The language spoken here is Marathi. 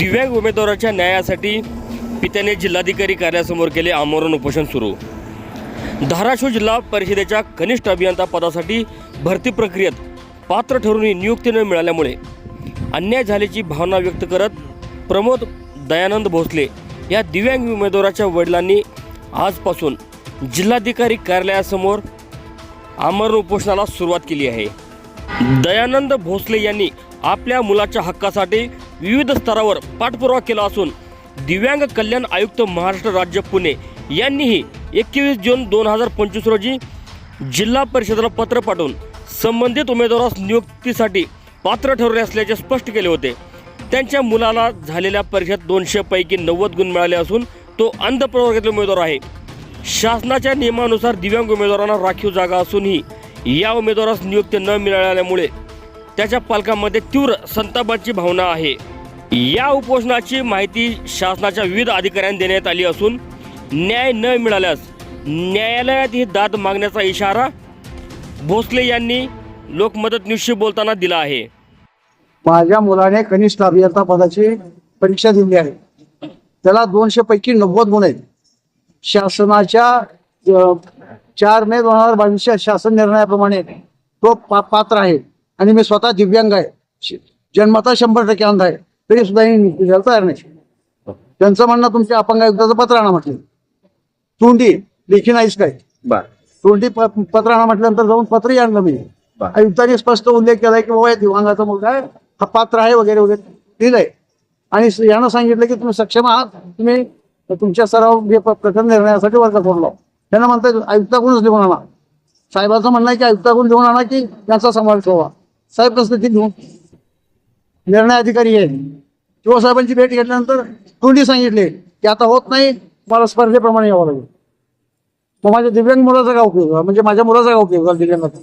दिव्यांग उमेदवाराच्या न्यायासाठी पित्याने जिल्हाधिकारी कार्यासमोर केले आमरण उपोषण सुरू. धाराशिव जिल्हा परिषदेच्या कनिष्ठ अभियंता पदासाठी भरती प्रक्रियेत पात्र ठरून नियुक्ती न मिळाल्यामुळे अन्याय झाल्याची भावना व्यक्त करत प्रमोद दयानंद भोसले या दिव्यांग उमेदवाराच्या वडिलांनी आजपासून जिल्हाधिकारी कार्यालयासमोर आमरण उपोषणाला सुरुवात केली आहे. दयानंद भोसले यांनी आपल्या मुलाच्या हक्कासाठी विविध स्तरावर पाठपुरावा केला असून दिव्यांग कल्याण आयुक्त महाराष्ट्र राज्य पुणे यांनीही एकवीस जून दोन हजार पंचवीस रोजी जिल्हा परिषदेला पत्र पाठवून संबंधित उमेदवारास नियुक्तीसाठी पात्र ठरवले असल्याचे स्पष्ट केले होते. त्यांच्या मुलाला झालेल्या परीक्षेत दोनशे पैकी नव्वद गुण मिळाले असून तो अंध प्रवर्गातील उमेदवार आहे. शासनाच्या नियमानुसार दिव्यांग उमेदवारांना राखीव जागा असूनही या उमेदवारास नियुक्ती न मिळाल्यामुळे त्याच्या पालकांमध्ये तीव्र संतापाची भावना आहे. या उपोषणाची माहिती शासनाच्या विविध अधिकाऱ्यांना देण्यात आली असून न्याय न मिळाल्यास न्यायालयात ही दाद मागण्याचा इशारा भोसले यांनी लोकमदत न्यूजशी बोलताना दिला आहे. माझ्या मुलाने कनिष्ठ अभियंता पदाची परीक्षा दिली आहे. त्याला दोनशे पैकी नव्वद गुण आहेत. शासनाच्या चार मे दोन हजार बावीसच्या शासन निर्णयाप्रमाणे तो पा पात्र आहे. आणि मी स्वतः दिव्यांग आहे. जन्मता शंभर टक्के अंध आहे. तरी सुद्धा ही तयार नाही. त्यांचं म्हणणं तुमच्या अपंग आयुक्ताचं पत्र आणा म्हटलं. तोंडी लेखी नाहीच काय बर. तोंडी प- पत्र आणा म्हटल्यानंतर जाऊन पत्रही आणलं मी. आयुक्तांनी स्पष्ट उल्लेख केलाय की बाबा या दिव्यांगाचा मुलगा आहे हा पात्र आहे वगैरे वगैरे. दिलंय आणि यानं सांगितलं की तुम्ही सक्षम आहात तुम्ही तुमच्या सराव हे प्रकरण निर्णयासाठी वर्ग लाव त्यांना म्हणतात आयुक्ताकडूनच लिहून आणा. साहेबाचं म्हणणं आहे की आयुक्ताकडून लिहून आणा की त्यांचा समावेश व्हावा. साहेब कसं ते लिहून निर्णय अधिकारी आहे शिवसाहेबांची भेट घेतल्यानंतर तोंडी सांगितले की आता होत नाही मला स्पर्धेप्रमाणे यावं लागेल. मग माझ्या दिव्यांग मुलाचा काय उपयोग? म्हणजे माझ्या मुलाचा काय उपयोग? दिव्यांगाचा